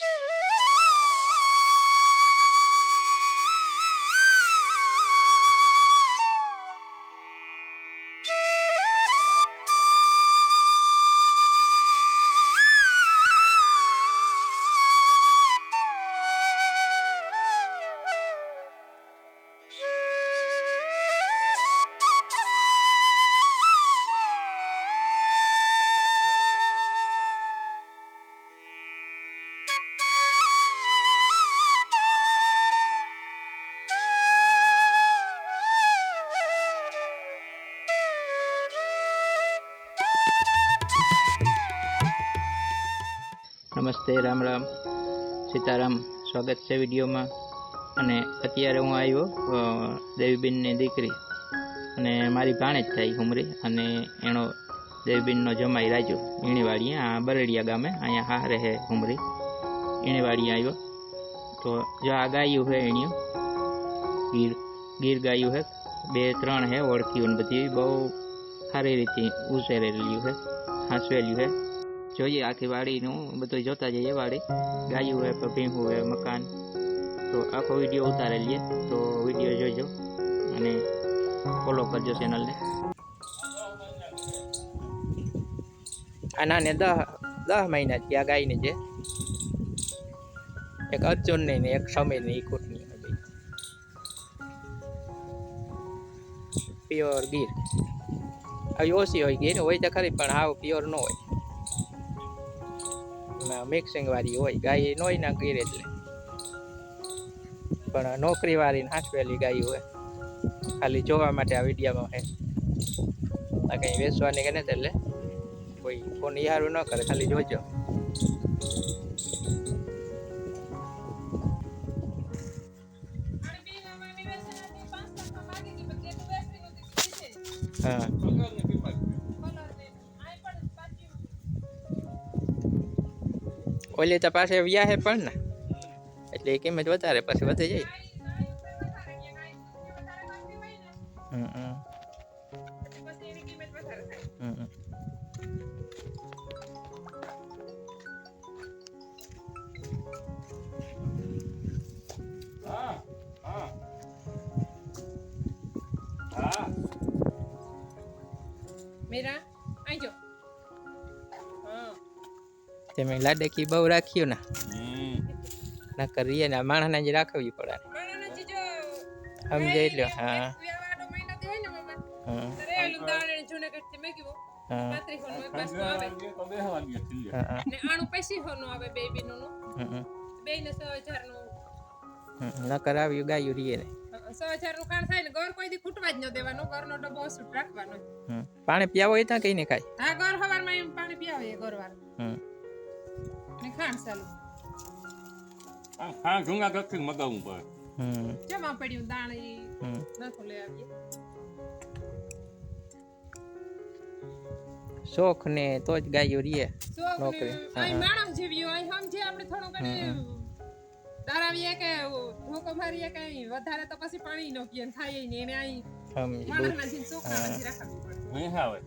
Yeah. નમસ્તે, રામ રામ. સીતારામ, સ્વાગત છે વિડીયોમાં. અને અત્યારે હું આવ્યો દેવીબેનની દીકરી. અને મારી ભાણેજ થાય ઉમરી. અને એનો દેવીબેનનો જમાઈ રાજુ ઈણીવાડી આ બરડિયા ગામે, અહીંયા હે ઉમરી. ઈણીવાડી આવ્યો. તો જો આ ગાયું છે એણીયું, ગીર ગીર ગાયું છે બે, ત્રણ હે ઓળખ્યું બધી બહુ સારી રીતે ઉછેરેલું છે હાંસવેલું છે જોઈએ આખી વાડીનું બધું જોતા જઈએ વાડી. ગાયું હોય ભીંહું હોય, મકાન. તો આખો વીડિયો ઉતારે લઈએ, તો વીડિયો જોઈજો અને ફોલો કરજો ચેનલને આ નાને દહ દહ મહિના થી આ ગાયને છે એક અર્જુનની ને એક સમીરની ઈ કૂટની પ્યોર ગીર. આવી ઓછી હોય ગીર, હોય તો ખરી, પણ હાવ પ્યોર ન હોય. મિક્સિંગ વાળી હોય, ગાય ન હોય ના ગીર એટલે. પણ નોકરીવાળી હાંચવેલી ગાય હોય. ખાલી જોવા માટે આ વિડીયામાં હે આ કંઈ વેચવાની કે નથી એટલે કોઈ ફોન યારું ન કરે, ખાલી જોજો. હા. ઓલી તો પાસે વ્યાહે પણ ને એટલે એ કિંમત વધારે પછી વધી જાય હમ તમે લાડકી બહુ રાખ્યું ને. ના કરીએ ને માણસને જ રાખવી પડે સમજાય લ્યો હા. ને આવ્યું ગાયું રીએ ને. સો હજારનું કાણ થાય ને ઘર કોઈ દી ખૂટવા જ ન દેવાનો. ઘરનો ડબ્બો ઓછું રાખવાનો. પાણી પીવા હોય ત્યાં કઈ ને ખાય. હા ઘર હવારમાં એમ પાણી પીવાય ઘર વાર હમ. ને ખાણ ચાલુ હા જૂના ગઢથી મગાવું પડે હમ કેમાં પડ્યું દાણ ઈ હમ નાખો લઈ આવીએ શોખ ને તો જ ગાયો રીએ શોખ ને નોકરી. હા. માણસ જેવી હોય સમજે આપણે થોડો ઘણી દારાવીએ કે ધોકો મારીએ કે વધારે તો પછી પાણી નો પીએ ને ખાઈએ નહીં એને અહીં સમજી દૂધ માણસના જેમ ચોખ્ખા નથી રાખવી પડે નહીં આવે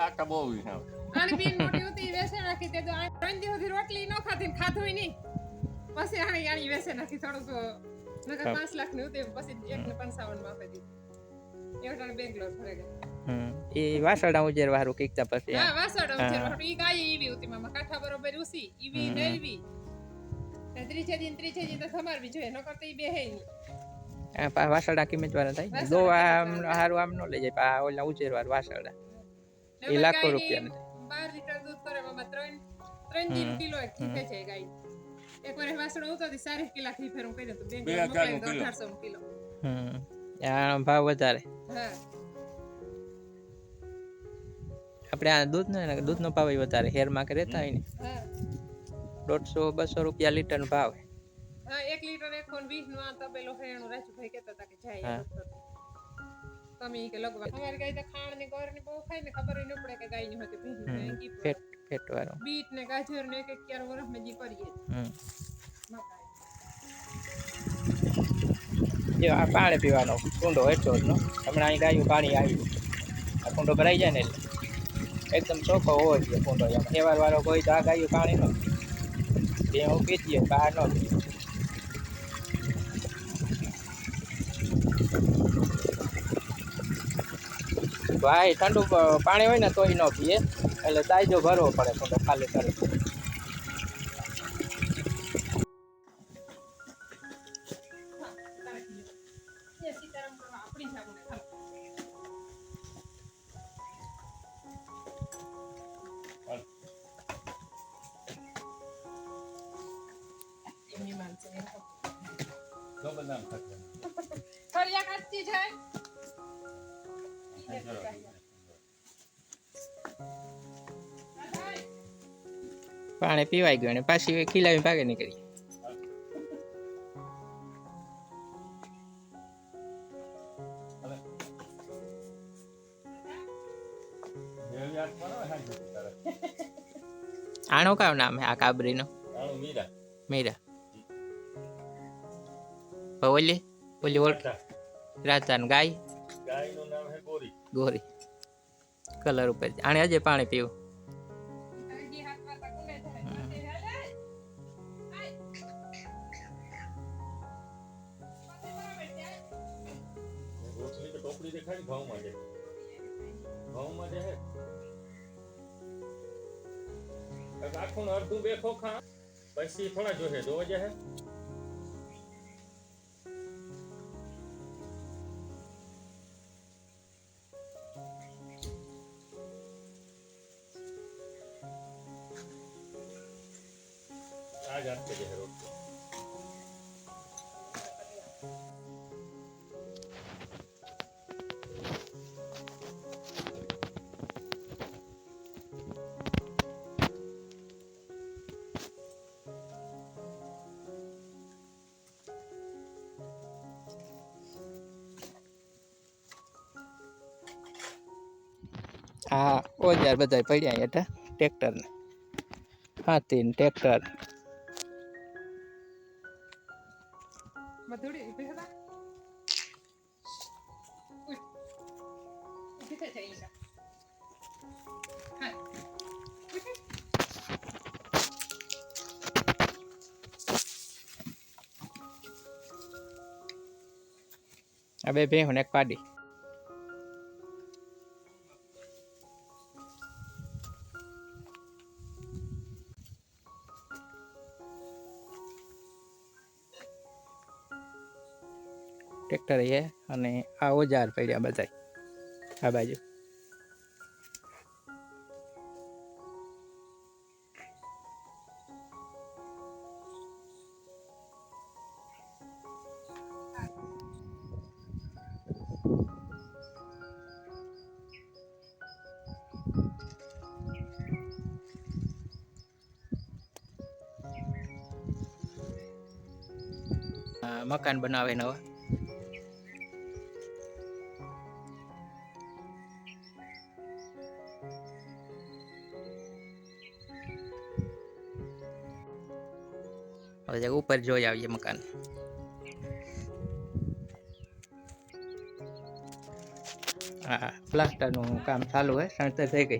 આ બહુ નહીં આવે આની બીન મોટી હતી વેસે નાખી તે તો ત્રણ દિવસ સુધી રોટલી ન ખાધી ને ખાધું નહીં. પછી આણી આણી વેસે નાખી થોડુંક નકર. પાંચ લાખની હતી પછી એક ને પંચાવનમાં આપી દીધી. એવટાણે બેંગ્લોર ફરે ગયા એ વાસડા ઉજેર વાળું કીકતા પછી હા વાસણ હા. છે ઈ ગાય ઈવી હતી મામા કાઠા બરોબર ઉસી ઈવી. નરવી ને ત્રીજે દિન ત્રીજે દિન તો સમારવી જોઈએ નકર તો ઈ બે હે નહીં. પા વાસડા કિંમત વાળા થાય દોવા આમ. હારું આમ ન લઈ જાય પા ઓલા ઉજેર વાળા વાસડા ને ઈ અમારી લાખો રૂપિયા લીટર દૂધ કરે મામા ત્રણ ત્રણ દિન કિલો એક થી છે ગાય એક વાર વાસણ ઉતો હતી સારી કિલા થી ફેરું કર્યું તો બે મોકલાવી કિલો. અઢારસો કિલો હમ આ ભાવ વધારે હા આપણે આ દૂધ ને દૂધનો ભાવ વધારે હેરમાં કે રહેતા હોય ને દોઢસો બસો રૂપિયા લીટરનો ભાવ હા એક લીટર એક ફોન વીસનું આ તબેલો ફેરણું રાજુભાઈ કહેતા હતા કે જાય હા. તમે કે લગવા. અમારી ગાય તો ખાણ ને ગોરની બહુ ખાય ને ખબર ન પડે કે ગાયની હતી ભીંડી ને ફેટ ફેટ વાળો બીટ ને ગાજર ને એક એક ક્યાર વરસ મેં જી કરીએ. જો આ પાણી પીવાનો કુંડો હેઠો જ નો. હમણાં અહીં ગાયું પાણી આવ્યું આ કુંડો ભરાઈ જાય ને એટલે. એકદમ ચોખ્ખો હોવો જોઈએ કુંડો. એમ હેવાર વાળો કોઈ તો આ ગાયું પાણી નો. પીએ. ભેહું પીતીએ બહાર નો. પીએ. ભાઈ ઠંડુ પાણી હોય ને તોય ન પીએ. એટલે તાજો ભરવો પડે થોડો ખાલી કરી. ફરિયા કાચી છે? પાણી પીવાઈ ગયું અને પાછી ખીલાવી ભાગે નીકળી. આનો કાવ નામ હે આ કાબરીનો નો મીરા. મીરા ઓલી ઓલી ઓળખ. રાજાન ગાય ગોરી. કલર ઉપર આને આજે પાણી પીવું. આખું અડધું બે ખોખા પછી થોડા જોશે જોવા જશે આ જ આપશે જશે રોટલી આ ઓજાર બધા પડ્યા હેઠા ટ્રેક્ટર ને હાથી ને ટ્રેક્ટર આ બે ભેહું ને એક પાડી ટ્રેક્ટર એ અને આ ઓજાર પડ્યા બધા આ બાજુ. મકાન બનાવે નવા હવે ઉપર જોઈ આવીએ મકાન. હા, પ્લાસ્ટરનું કામ ચાલુ હોય, સણતર થઈ ગઈ.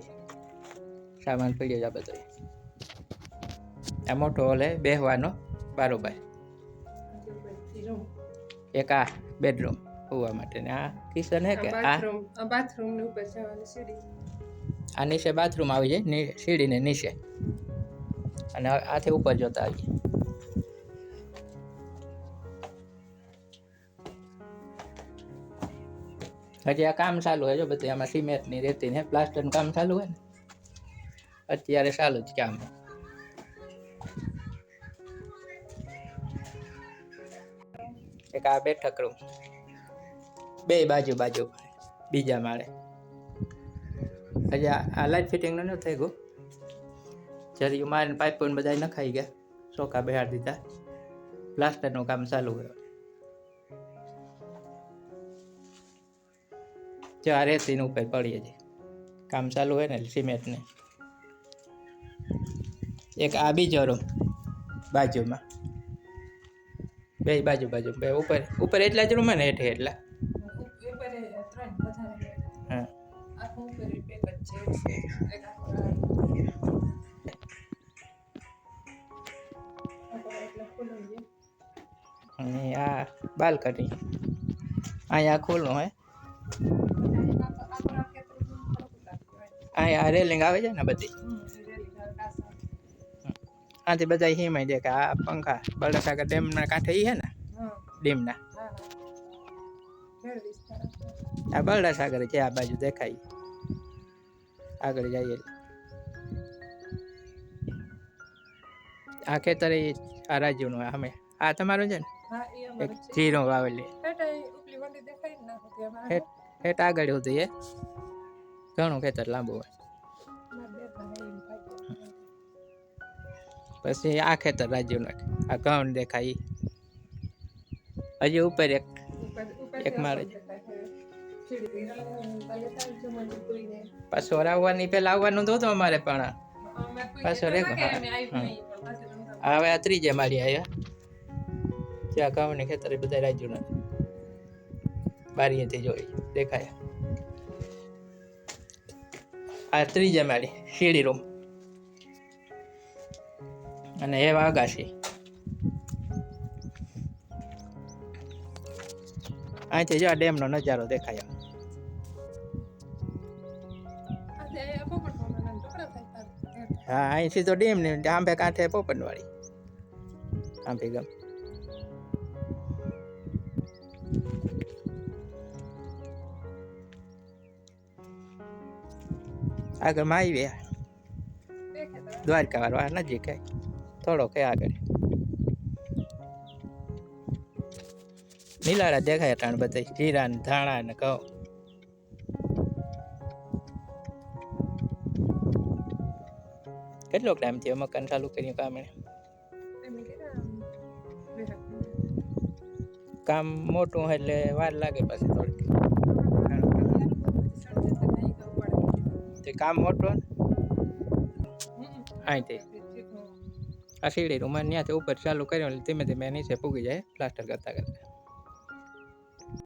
સામાન પડ્યો છે આ બધો. આ મોટો હોલ હે, બેહવાનો, બારોબાર. એક આ બેડરૂમ હોવા માટે ને આ કિચન હે કે? આ બાથરૂમની ઉપર જવાની સીડી. આ નીચે બાથરૂમ આવી જાય ની- સીડીને નીચે. અને આથી ઉપર જોતા આવીએ. હજી આ કામ ચાલુ હોય જો બધું આમાં સિમેન્ટની રેતી ને પ્લાસ્ટરનું કામ ચાલુ હોય ને? અત્યારે ચાલુ જ કામ. એક આ બેઠક રૂમ. બે બાજુ બાજુ બીજા માળે. હજી આ- લાઈટ ફિટિંગનું ન થઈ ગયું જરી મારીને પણ બધા નખાઈ ગયા. ચોખા બેહાડી દીધા. પ્લાસ્ટરનું કામ ચાલુ કર્યું. જો આ રેતીનું ઉપર પડીએ છે કામ ચાલુ હોય ને સિમેન્ટને એક આ બીજો રૂમ બાજુમાં. બે બાજુ બાજુ બે ઉપર ઉપર એટલા જ રૂમ ને હેઠે એટલા ઉપર એ ત્રણ વધારે હા આખું ઉપર એ પેક જ છે એક આખું આ. ખુલ્લું છે. અને આ બાલ્કની અહીંયા ખુલ્લું હે બધા આખો- આખો રાત ખેતર થોડુંક લાગતું હોય. અહીંયા રેલિંગ આવે છે ને બધી આથી બધા હિમાય દે કે આ પંખા બળસાગર ડેમના કાંઠે ઈ હે ને? ડેમના. આ બળસાગર છે આ બાજુ દેખાય. આગળ જઈએ. આ ખેતર આ રાજ્યનું અમે. આ તમારું છે ને? એક જીરો વાવેલી. હેઠ આગળ સુધી એ ઘણું ખેતર લાંબુ હોય. પછી આ ખેતર રાજ્યનું આ ઘઉં દેખાય હજી ઉપર એક. એક માળે. પાછો આવવાની પેલા આવવાનું તો અમારે પણ. પાછો રે ના હવે આ ત્રીજે માળી આવ્યા ત્યાં ઘઉંની ખેતર એ બધા રાજ્યનું. બારીએથી જોઈ દેખાય. આ ત્રીજે માળી શીડી રૂમ. અને એ વાગાશી અહીંથી જો આ ડેમનો નજારો દેખાય. હા, અહીંથી તો ડેમ ને આંબે કાંઠે પોપનવાળી આંબે ગમ. આગળમાં આવી દ્વારકા વાળો આ નજીક હે થોડો કે આગળ. નીલાડા દેખાય ટાણ બધા જીરા ને ધાણા ને ઘઉં. કેટલો ટાઈમ થયો મકાન ચાલુ કર્યું કામ એને. કામ મોટું હોય એટલે વાર લાગે પછી થોડીક. કામ મોટું અહીંથી આ સીડી રૂમ ત્યાંથી ઉપર ચાલુ કર્યો એટલે ધીમે ધીમે નીચે પૂગી જાય પ્લાસ્ટર કરતાં કરતા.